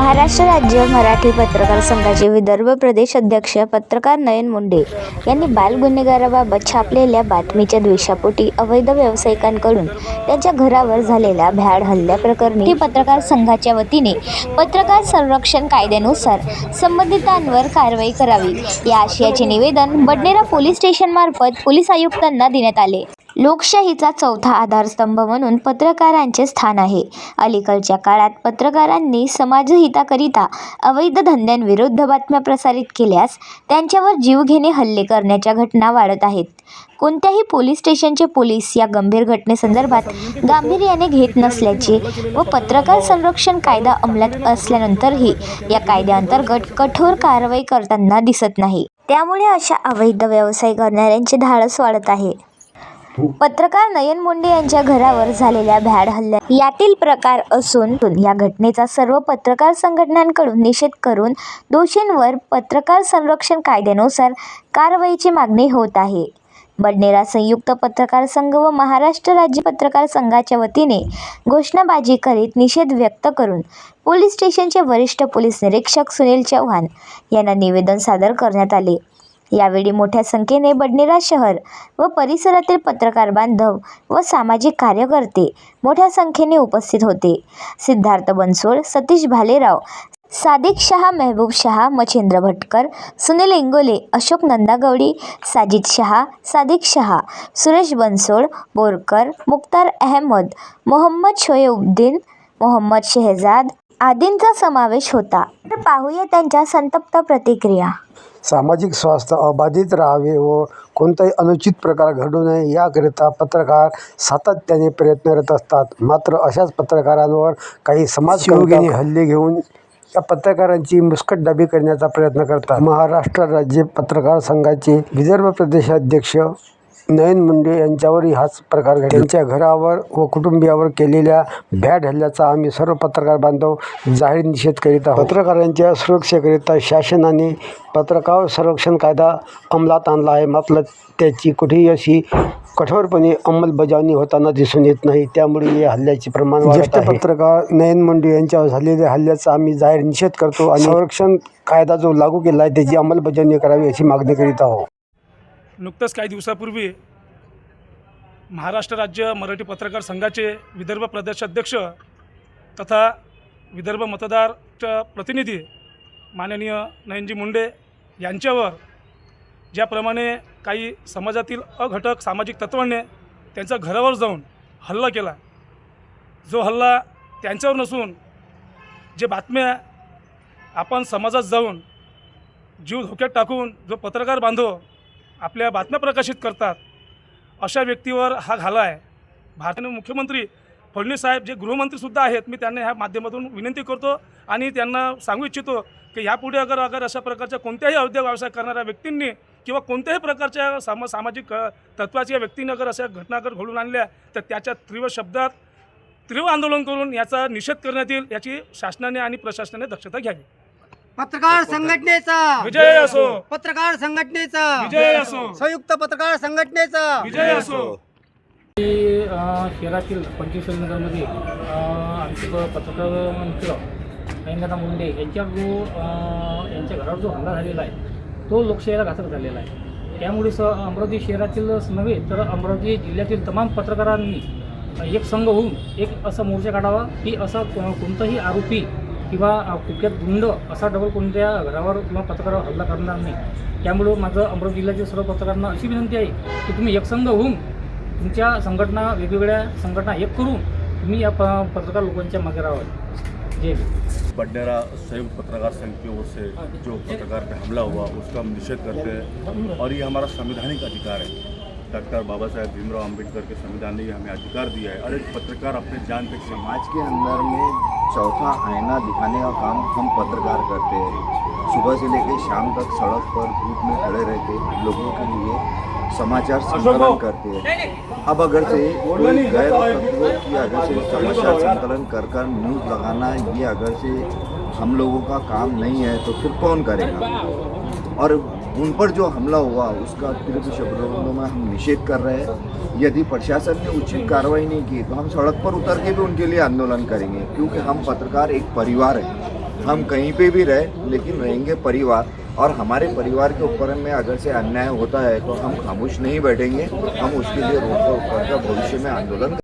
महाराष्ट्र राज्य मराठी पत्रकार संघाचे विदर्भ प्रदेश अध्यक्ष पत्रकार नयन मुंडे यांनी बाल गुन्हेगाराबाबत छापलेल्या बातमीच्या द्वेषापोटी अवैध व्यावसायिकांकडून त्यांच्या घरावर झालेल्या भ्याड हल्ल्याप्रकरणी पत्रकार संघाच्या वतीने पत्रकार संरक्षण कायद्यानुसार संबंधितांवर कारवाई करावी या आशयाचे निवेदन बडनेरा पोलीस स्टेशनमार्फत पोलीस आयुक्तांना देण्यात आले. लोकशाहीचा चौथा आधारस्तंभ म्हणून पत्रकारांचे स्थान आहे. अलीकडच्या काळात पत्रकारांनी समाजहिताकरिता अवैध धंद्यांविरुद्ध बातम्या प्रसारित केल्यास त्यांच्यावर जीवघेणे हल्ले करण्याच्या घटना वाढत आहेत. कोणत्याही पोलीस स्टेशनचे पोलीस या गंभीर घटनेसंदर्भात गांभीर्याने घेत नसल्याचे व पत्रकार संरक्षण कायदा अंमलात असल्यानंतरही या कायद्याअंतर्गत कठोर कारवाई करताना दिसत नाही. त्यामुळे अशा अवैध व्यवसाय करणाऱ्यांचे धाडस वाढत आहे. पत्रकार नयन मुंडे यांच्या घरावर झालेल्या भ्याड हल्ल्या यातील प्रकार असून या घटनेचा सर्व पत्रकार संघटनांकडून निषेध करून दोषींवर पत्रकार संरक्षण कायद्यानुसार कारवाईची मागणी होत आहे. बडनेरा संयुक्त पत्रकार संघ व महाराष्ट्र राज्य पत्रकार संघाच्या वतीने घोषणाबाजी करीत निषेध व्यक्त करून पोलीस स्टेशनचे वरिष्ठ पोलीस निरीक्षक सुनील चव्हाण यांना निवेदन सादर करण्यात आले. यावेळी मोठ्या संख्येने बडनेरा शहर व परिसरातील पत्रकार बांधव व सामाजिक कार्यकर्ते मोठ्या संख्येने उपस्थित होते. सिद्धार्थ बनसोड सतीश भालेराव सादिक शहा मेहबूब शहा मच्छेंद्र भटकर सुनील इंगोले अशोक नंदागवडी साजिद शहा सादिक शहा सुरेश बनसोड बोरकर मुख्तार अहमद मोहम्मद शोएबुद्दीन मोहम्मद शेहजाद आदींचा समावेश होता. तर पाहूया त्यांच्या संतप्त प्रतिक्रिया. सामाजिक स्वास्थ्य अबाधित राहावे व कोणताही अनुचित प्रकार घडू नये याकरिता पत्रकार सातत्याने प्रयत्नरत असतात. मात्र अशाच पत्रकारांवर काही समाज हल्ले घेऊन या पत्रकारांची मुस्कटदाबी करण्याचा प्रयत्न करतात. महाराष्ट्र राज्य पत्रकार संघाचे विदर्भ प्रदेशाध्यक्ष नयन मुंडे यांच्यावरही हाच प्रकार घडला. त्यांच्या घरावर व कुटुंबियावर केलेल्या भ्याड हल्ल्याचा आम्ही सर्व पत्रकार बांधव जाहीर निषेध करीत आहोत. पत्रकारांच्या सुरक्षेकरिता शासनाने पत्रकार संरक्षण कायदा अंमलात आणला आहे. मात्र त्याची कुठेही अशी कठोरपणे अंमलबजावणी होताना दिसून येत नाही. त्यामुळे या हल्ल्याचे प्रमाण ज्येष्ठ पत्रकार नयन मुंडे यांच्यावर झालेल्या हल्ल्याचा आम्ही जाहीर निषेध करतो आणि संरक्षण कायदा जो लागू केला आहे त्याची अंमलबजावणी करावी अशी मागणी करीत आहोत. नुकतंच काही दिवसापूर्वी महाराष्ट्र राज्य मराठी पत्रकार संघाचे विदर्भ प्रदेशाध्यक्ष तथा विदर्भ मतदार प्रतिनिधी माननीय नयनजी मुंडे यांच्यावर ज्याप्रमाणे काही समाजातील अघटक सामाजिक तत्वांनी त्यांच्या घरावर जाऊन हल्ला केला जो हल्ला त्यांच्यावर नसून जे बातम्या आपण समाजात जाऊन जीव धोक्यात टाकून जो पत्रकार बांधव आपल्या बातम्या प्रकाशित करतात. अशा व्यक्तीवर हा घाला आहे भारताने मुख्यमंत्री फडणवीस साहेब जे गृहमंत्रीसुद्धा आहेत मी त्यांना ह्या माध्यमातून विनंती करतो आणि त्यांना सांगू इच्छितो की यापुढे अगर अगर अशा प्रकारच्या कोणत्याही औद्योग व्यवसाय करणाऱ्या व्यक्तींनी किंवा कोणत्याही प्रकारच्या सामा सामाजिक तत्वाच्या व्यक्तीने अगर अशा घटना अगर घडून आणल्या तर त्याच्या तीव्र शब्दात तीव्र आंदोलन करून याचा निषेध करण्यात येईल याची शासनाने आणि प्रशासनाने दक्षता घ्यावी. पत्रकार संघटनेचा. विजय असो. पत्रकार संघटनेचा. विजय असो. संयुक्त पत्रकार संघटनेचा. विजय असो. शहरातील पंचवीस नगरमध्ये अ, आमचे पत्रकार मित्र नयनदादा मुंडे यांच्यावर जो यांच्या घरावर जो हल्ला झालेला आहे तो लोकशाहीला घातक झालेला आहे. त्यामुळे स अमरावती शहरातीलच नव्हे तर अमरावती जिल्ह्यातील तमाम पत्रकारांनी एक संघ होऊन एक असा मोर्चा काढावा की असा कोणताही आरोपी किंवा कुख्यात गुंड असा डबल कोणत्या घरावर किंवा पत्रकारावर हल्ला करणार नाही. त्यामुळं माझं अमरावती जिल्ह्याच्या सर्व पत्रकारांना अशी विनंती आहे की तुम्ही एकसंघ होऊन तुमच्या संघटना वेगवेगळ्या संघटना एक करून तुम्ही या प पत्रकार लोकांच्या मागे राहावं. जय बडनेरा संयुक्त पत्रकार संघ की ओर से जो पत्रकार पे हमला हुआ उसका हम निषेध करते हैं और ये हमारा संवैधानिक अधिकार है। डॉक्टर बाबा साहेब भीमराव अंबेडकर के संविधान ने हमें अधिकार दिया है। और एक पत्रकार अपने जान पे समाज समाज के अंदर में चौथा आईना दिखाने का काम हम पत्रकार करते हैं। सुबह से लेकर शाम तक सड़क पर धूप में खड़े रहते लोगों के लिए समाचार संकलन करते हैं। अब अगर से कोई गैर तत्व की अगर से समाचार संकलन कर कर न्यूज़ लगाना ये अगर से हम लोगों का काम नहीं है तो फिर कौन करेगा? और उन पर जो हमला हुआ, उसका तीव्र शब्दों में हम निषेध कर रहे हैं। यदि प्रशासन ने उचित कार्रवाई नहीं की तो हम सड़क पर उतर के भी उनके लिए आंदोलन करेंगे, क्योंकि हम पत्रकार एक परिवार है। हम कहीं पे भी रहे, लेकिन रहेंगे परिवार। और हमारे परिवार के ऊपर में अगर से अन्याय होता है तो हम खामोश नहीं बैठेंगे। हम उसके लिए रोड पर उतर कर भविष्य में आंदोलन